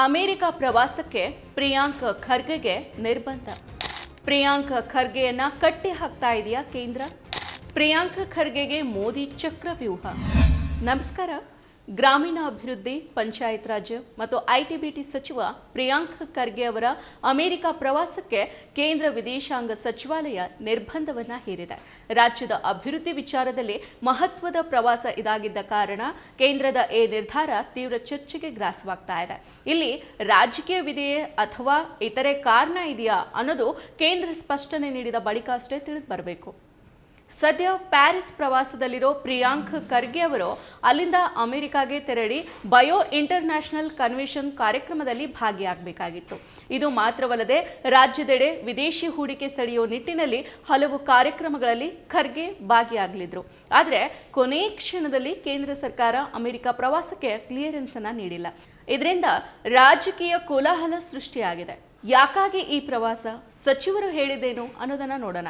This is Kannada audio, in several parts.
ಅಮೆರಿಕ ಪ್ರವಾಸಕ್ಕೆ ಪ್ರಿಯಾಂಕ್ ಖರ್ಗೆಗೆ ನಿರ್ಬಂಧ. ಪ್ರಿಯಾಂಕ್ ಖರ್ಗೆಯನ್ನ ಕಟ್ಟಿ ಹಾಕ್ತಾ ಇದೆಯಾ ಕೇಂದ್ರ? ಪ್ರಿಯಾಂಕ್ ಖರ್ಗೆಗೆ ಮೋದಿ ಚಕ್ರವ್ಯೂಹ. ನಮಸ್ಕಾರ. ಗ್ರಾಮೀಣ ಅಭಿವೃದ್ಧಿ ಪಂಚಾಯತ್ ರಾಜ್ ಮತ್ತು ಐಟಿಬಿಟಿ ಸಚಿವ ಪ್ರಿಯಾಂಕ್ ಖರ್ಗೆ ಅವರ ಅಮೆರಿಕ ಪ್ರವಾಸಕ್ಕೆ ಕೇಂದ್ರ ವಿದೇಶಾಂಗ ಸಚಿವಾಲಯ ನಿರ್ಬಂಧವನ್ನು ಹೇರಿದೆ. ರಾಜ್ಯದ ಅಭಿವೃದ್ಧಿ ವಿಚಾರದಲ್ಲಿ ಮಹತ್ವದ ಪ್ರವಾಸ ಇದಾಗಿದ್ದ ಕಾರಣ ಕೇಂದ್ರದ ಈ ನಿರ್ಧಾರ ತೀವ್ರ ಚರ್ಚೆಗೆ ಗ್ರಾಸವಾಗ್ತಾ ಇದೆ. ಇಲ್ಲಿ ರಾಜಕೀಯವಿದೆಯೇ ಅಥವಾ ಇತರೆ ಕಾರಣ ಇದೆಯಾ ಅನ್ನೋದು ಕೇಂದ್ರ ಸ್ಪಷ್ಟನೆ ನೀಡಿದ ಬಳಿಕ ಅಷ್ಟೇ ತಿಳಿದು ಬರಬೇಕು. ಸದ್ಯ ಪ್ಯಾರಿಸ್ ಪ್ರವಾಸದಲ್ಲಿರೋ ಪ್ರಿಯಾಂಕ್ ಖರ್ಗೆ ಅವರು ಅಲ್ಲಿಂದ ಅಮೆರಿಕಾಗೆ ತೆರಳಿ ಬಯೋ ಇಂಟರ್ನ್ಯಾಷನಲ್ ಕನ್ವೆನ್ಷನ್ ಕಾರ್ಯಕ್ರಮದಲ್ಲಿ ಭಾಗಿಯಾಗಬೇಕಾಗಿತ್ತು. ಇದು ಮಾತ್ರವಲ್ಲದೆ ರಾಜ್ಯದೆಡೆ ವಿದೇಶಿ ಹೂಡಿಕೆ ಸೆಳೆಯುವ ನಿಟ್ಟಿನಲ್ಲಿ ಹಲವು ಕಾರ್ಯಕ್ರಮಗಳಲ್ಲಿ ಖರ್ಗೆ ಭಾಗಿಯಾಗಲಿದ್ರು. ಆದರೆ ಕೊನೆ ಕ್ಷಣದಲ್ಲಿ ಕೇಂದ್ರ ಸರ್ಕಾರ ಅಮೆರಿಕ ಪ್ರವಾಸಕ್ಕೆ ಕ್ಲಿಯರೆನ್ಸ್ ಅನ್ನ ನೀಡಿಲ್ಲ. ಇದರಿಂದ ರಾಜಕೀಯ ಕೋಲಾಹಲ ಸೃಷ್ಟಿಯಾಗಿದೆ. ಯಾಕಾಗಿ ಈ ಪ್ರವಾಸ? ಸಚಿವರು ಹೇಳಿದೇನು ಅನ್ನೋದನ್ನ ನೋಡೋಣ.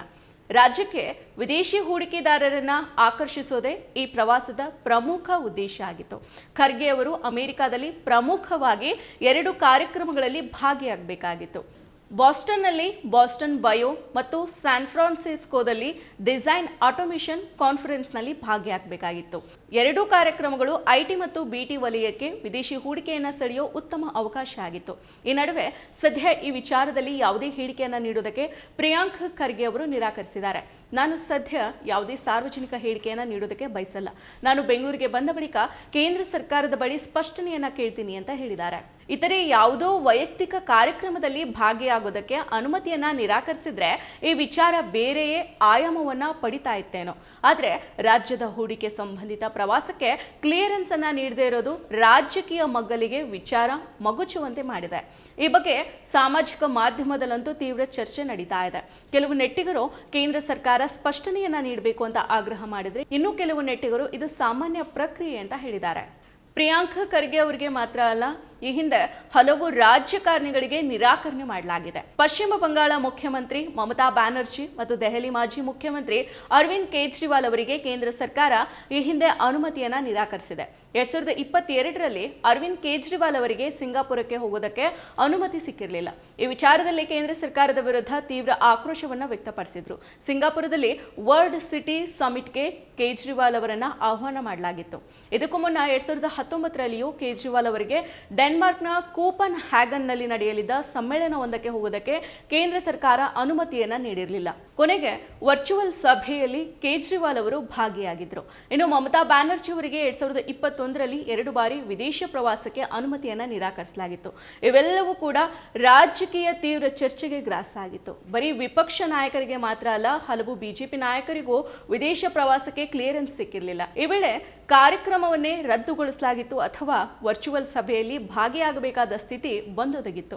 ರಾಜ್ಯಕ್ಕೆ ವಿದೇಶಿ ಹೂಡಿಕೆದಾರರನ್ನ ಆಕರ್ಷಿಸೋದೇ ಈ ಪ್ರವಾಸದ ಪ್ರಮುಖ ಉದ್ದೇಶ ಆಗಿತ್ತು. ಖರ್ಗೆ ಅವರು ಅಮೆರಿಕಾದಲ್ಲಿ ಪ್ರಮುಖವಾಗಿ ಎರಡು ಕಾರ್ಯಕ್ರಮಗಳಲ್ಲಿ ಭಾಗಿಯಾಗಬೇಕಾಗಿತ್ತು. ಬಾಸ್ಟನ್ನಲ್ಲಿ ಬಾಸ್ಟನ್ ಬಯೋ ಮತ್ತು ಸ್ಯಾನ್ ಫ್ರಾನ್ಸಿಸ್ಕೋದಲ್ಲಿ ಡಿಸೈನ್ ಆಟೋಮೇಷನ್ ಕಾನ್ಫರೆನ್ಸ್ನಲ್ಲಿ ಭಾಗಿಯಾಗಬೇಕಾಗಿತ್ತು. ಎರಡೂ ಕಾರ್ಯಕ್ರಮಗಳು ಐಟಿ ಮತ್ತು ಬಿಟಿ ವಲಯಕ್ಕೆ ವಿದೇಶಿ ಹೂಡಿಕೆಯನ್ನು ಸೆಳೆಯೋ ಉತ್ತಮ ಅವಕಾಶ ಆಗಿತ್ತು. ಈ ನಡುವೆ ಸದ್ಯ ಈ ವಿಚಾರದಲ್ಲಿ ಯಾವುದೇ ಹೇಳಿಕೆಯನ್ನು ನೀಡುವುದಕ್ಕೆ ಪ್ರಿಯಾಂಕ್ ಖರ್ಗೆ ಅವರು ನಿರಾಕರಿಸಿದ್ದಾರೆ. ನಾನು ಸದ್ಯ ಯಾವುದೇ ಸಾರ್ವಜನಿಕ ಹೇಳಿಕೆಯನ್ನು ನೀಡೋದಕ್ಕೆ ಬಯಸಲ್ಲ. ನಾನು ಬೆಂಗಳೂರಿಗೆ ಬಂದ ಬಳಿಕ ಕೇಂದ್ರ ಸರ್ಕಾರದ ಬಳಿ ಸ್ಪಷ್ಟನೆಯನ್ನು ಕೇಳ್ತೀನಿ ಅಂತ ಹೇಳಿದ್ದಾರೆ. ಇತರೆ ಯಾವುದೋ ವೈಯಕ್ತಿಕ ಕಾರ್ಯಕ್ರಮದಲ್ಲಿ ಭಾಗಿಯಾಗೋದಕ್ಕೆ ಅನುಮತಿಯನ್ನ ನಿರಾಕರಿಸಿದ್ರೆ ಈ ವಿಚಾರ ಬೇರೆಯೇ ಆಯಾಮವನ್ನ ಪಡಿತಾ ಇತ್ತೇನೋ. ಆದ್ರೆ ರಾಜ್ಯದ ಹೂಡಿಕೆ ಸಂಬಂಧಿತ ಪ್ರವಾಸಕ್ಕೆ ಕ್ಲಿಯರೆನ್ಸ್ ಅನ್ನ ನೀಡದೇ ಇರೋದು ರಾಜಕೀಯ ಮಗ್ಗಲಿಗೆ ವಿಚಾರ ಮಗುಚುವಂತೆ ಮಾಡಿದೆ. ಈ ಬಗ್ಗೆ ಸಾಮಾಜಿಕ ಮಾಧ್ಯಮದಲ್ಲಂತೂ ತೀವ್ರ ಚರ್ಚೆ ನಡೀತಾ ಇದೆ. ಕೆಲವು ನೆಟ್ಟಿಗರು ಕೇಂದ್ರ ಸರ್ಕಾರ ಸ್ಪಷ್ಟನೆಯನ್ನ ನೀಡಬೇಕು ಅಂತ ಆಗ್ರಹ ಮಾಡಿದ್ರೆ ಇನ್ನು ಕೆಲವು ನೆಟ್ಟಿಗರು ಇದು ಸಾಮಾನ್ಯ ಪ್ರಕ್ರಿಯೆ ಅಂತ ಹೇಳಿದ್ದಾರೆ. ಪ್ರಿಯಾಂಕ ಖರ್ಗೆ ಅವರಿಗೆ ಮಾತ್ರ ಅಲ್ಲ ಈ ಹಿಂದೆ ಹಲವು ರಾಜಕಾರಣಿಗಳಿಗೆ ನಿರಾಕರಣೆ ಮಾಡಲಾಗಿದೆ. ಪಶ್ಚಿಮ ಬಂಗಾಳ ಮುಖ್ಯಮಂತ್ರಿ ಮಮತಾ ಬ್ಯಾನರ್ಜಿ ಮತ್ತು ದೆಹಲಿ ಮಾಜಿ ಮುಖ್ಯಮಂತ್ರಿ ಅರವಿಂದ್ ಕೇಜ್ರಿವಾಲ್ ಅವರಿಗೆ ಕೇಂದ್ರ ಸರ್ಕಾರ ಈ ಹಿಂದೆ ಅನುಮತಿಯನ್ನ ನಿರಾಕರಿಸಿದೆ. ಎರಡ್ ಸಾವಿರದ ಇಪ್ಪತ್ತೆರಡರಲ್ಲಿ ಅರವಿಂದ್ ಕೇಜ್ರಿವಾಲ್ ಅವರಿಗೆ ಸಿಂಗಾಪುರಕ್ಕೆ ಹೋಗೋದಕ್ಕೆ ಅನುಮತಿ ಸಿಕ್ಕಿರಲಿಲ್ಲ. ಈ ವಿಚಾರದಲ್ಲಿ ಕೇಂದ್ರ ಸರ್ಕಾರದ ವಿರುದ್ಧ ತೀವ್ರ ಆಕ್ರೋಶವನ್ನು ವ್ಯಕ್ತಪಡಿಸಿದ್ರು. ಸಿಂಗಾಪುರದಲ್ಲಿ ವರ್ಲ್ಡ್ ಸಿಟಿ ಸಮಿಟ್ಗೆ ಕೇಜ್ರಿವಾಲ್ ಅವರನ್ನ ಆಹ್ವಾನ ಮಾಡಲಾಗಿತ್ತು. ಇದಕ್ಕೂ ಮುನ್ನ ಎರಡ್ ಸಾವಿರದ ಹತ್ತೊಂಬತ್ತರಲ್ಲಿಯೂ ಕೇಜ್ರಿವಾಲ್ ಅವರಿಗೆ ಡೆನ್ಮಾರ್ಕ್ನ ಕೂಪನ್ ಹ್ಯಾಗನ್ನಲ್ಲಿ ನಡೆಯಲಿದ್ದ ಸಮ್ಮೇಳನವೊಂದಕ್ಕೆ ಹೋಗೋದಕ್ಕೆ ಕೇಂದ್ರ ಸರ್ಕಾರ ಅನುಮತಿಯನ್ನ ನೀಡಿರಲಿಲ್ಲ. ಕೊನೆಗೆ ವರ್ಚುವಲ್ ಸಭೆಯಲ್ಲಿ ಕೇಜ್ರಿವಾಲ್ ಅವರು ಭಾಗಿಯಾಗಿದ್ದರು ಇನ್ನು ಮಮತಾ ಬ್ಯಾನರ್ಜಿ ಅವರಿಗೆ ಎರಡ್ ಸಾವಿರದ ಇಪ್ಪತ್ತೊಂದರಲ್ಲಿ ಎರಡು ಬಾರಿ ವಿದೇಶ ಪ್ರವಾಸಕ್ಕೆ ಅನುಮತಿಯನ್ನ ನಿರಾಕರಿಸಲಾಗಿತ್ತು. ಇವೆಲ್ಲವೂ ಕೂಡ ರಾಜಕೀಯ ತೀವ್ರ ಚರ್ಚೆಗೆ ಗ್ರಾಸ ಆಗಿತ್ತು. ಬರೀ ವಿಪಕ್ಷ ನಾಯಕರಿಗೆ ಮಾತ್ರ ಅಲ್ಲ, ಹಲವು ಬಿಜೆಪಿ ನಾಯಕರಿಗೂ ವಿದೇಶ ಪ್ರವಾಸಕ್ಕೆ ಕ್ಲಿಯರೆನ್ಸ್ ಸಿಕ್ಕಿರಲಿಲ್ಲ. ಈ ವೇಳೆ ಕಾರ್ಯಕ್ರಮವನ್ನೇ ರದ್ದುಗೊಳಿಸಲಾಗಿತ್ತು ಅಥವಾ ವರ್ಚುವಲ್ ಸಭೆಯಲ್ಲಿ ಭಾಗಿಯಾಗಬೇಕಾದ ಸ್ಥಿತಿ ಬಂದೊದಗಿತ್ತು.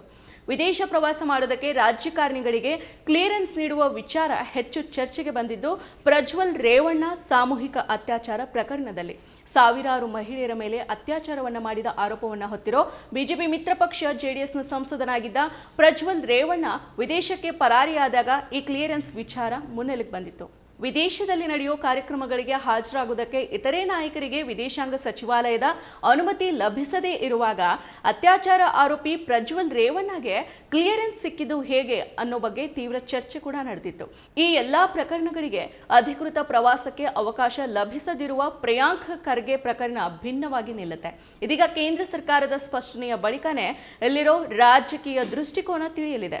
ವಿದೇಶ ಪ್ರವಾಸ ಮಾಡೋದಕ್ಕೆ ರಾಜಕಾರಣಿಗಳಿಗೆ ಕ್ಲಿಯರೆನ್ಸ್ ನೀಡುವ ವಿಚಾರ ಹೆಚ್ಚು ಚರ್ಚೆಗೆ ಬಂದಿದ್ದು, ಪ್ರಜ್ವಲ್ ರೇವಣ್ಣ ಸಾಮೂಹಿಕ ಅತ್ಯಾಚಾರ ಪ್ರಕರಣದಲ್ಲಿ. ಸಾವಿರಾರು ಮಹಿಳೆಯರ ಮೇಲೆ ಅತ್ಯಾಚಾರವನ್ನು ಮಾಡಿದ ಆರೋಪವನ್ನು ಹೊತ್ತಿರೋ ಬಿಜೆಪಿ ಮಿತ್ರ ಪಕ್ಷ ಜೆಡಿಎಸ್ನ ಸಂಸದನಾಗಿದ್ದ ಪ್ರಜ್ವಲ್ ರೇವಣ್ಣ ವಿದೇಶಕ್ಕೆ ಪರಾರಿಯಾದಾಗ ಈ ಕ್ಲಿಯರೆನ್ಸ್ ವಿಚಾರ ಮುನ್ನೆಲೆಗೆ ಬಂದಿತ್ತು. ವಿದೇಶದಲ್ಲಿ ನಡೆಯೋ ಕಾರ್ಯಕ್ರಮಗಳಿಗೆ ಹಾಜರಾಗುವುದಕ್ಕೆ ಇತರೆ ನಾಯಕರಿಗೆ ವಿದೇಶಾಂಗ ಸಚಿವಾಲಯದ ಅನುಮತಿ ಲಭಿಸದೇ ಇರುವಾಗ ಅತ್ಯಾಚಾರ ಆರೋಪಿ ಪ್ರಜ್ವಲ್ ರೇವಣ್ಣಗೆ ಕ್ಲಿಯರೆನ್ಸ್ ಸಿಕ್ಕಿದ್ದು ಹೇಗೆ ಅನ್ನೋ ಬಗ್ಗೆ ತೀವ್ರ ಚರ್ಚೆ ಕೂಡ ನಡೆದಿತ್ತು. ಈ ಎಲ್ಲಾ ಪ್ರಕರಣಗಳಿಗೆ ಅಧಿಕೃತ ಪ್ರವಾಸಕ್ಕೆ ಅವಕಾಶ ಲಭಿಸದಿರುವ ಪ್ರಿಯಾಂಕ್ ಖರ್ಗೆ ಪ್ರಕರಣ ಭಿನ್ನವಾಗಿ ನಿಲ್ಲುತ್ತೆ. ಇದೀಗ ಕೇಂದ್ರ ಸರ್ಕಾರದ ಸ್ಪಷ್ಟನೆಯ ಬಳಿಕನೇ ಎಲ್ಲಿರೋ ರಾಜಕೀಯ ದೃಷ್ಟಿಕೋನ ತಿಳಿಯಲಿದೆ.